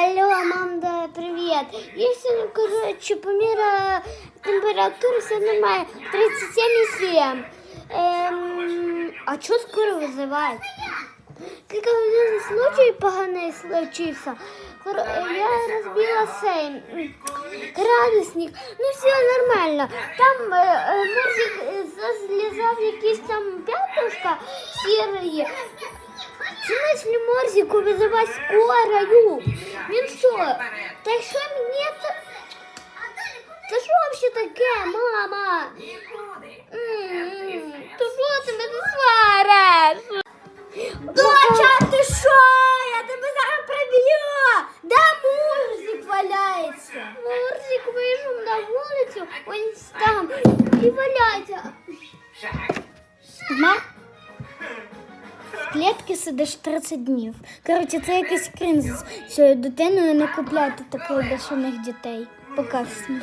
Алло, мам, да, привет. Я сегодня, короче, помера температуры сегодня немає 37,7. Ем, а що скоро визивають? Тільки один случай поганий случився. Кор- Я розбила цей м, градусник. Ну все нормально. Там е, е, Мурзик е, злізав якийсь там п'ятушка сірої. В смысле Морзику вызывать скорую? Він що? Та що мені це? Це що вообще таке, мама? М, То що ти мене свариш? Доча, ти що? Я тебе зараз приб'ю! Де Мурзик валяється? Мурзик вийшов на вулицю, ось там, і валяється. Ма? В клітці сидиш 30 днів. Коротше, це якийсь крінж що дитиною не купляти таких бешених дітей. Пока всім.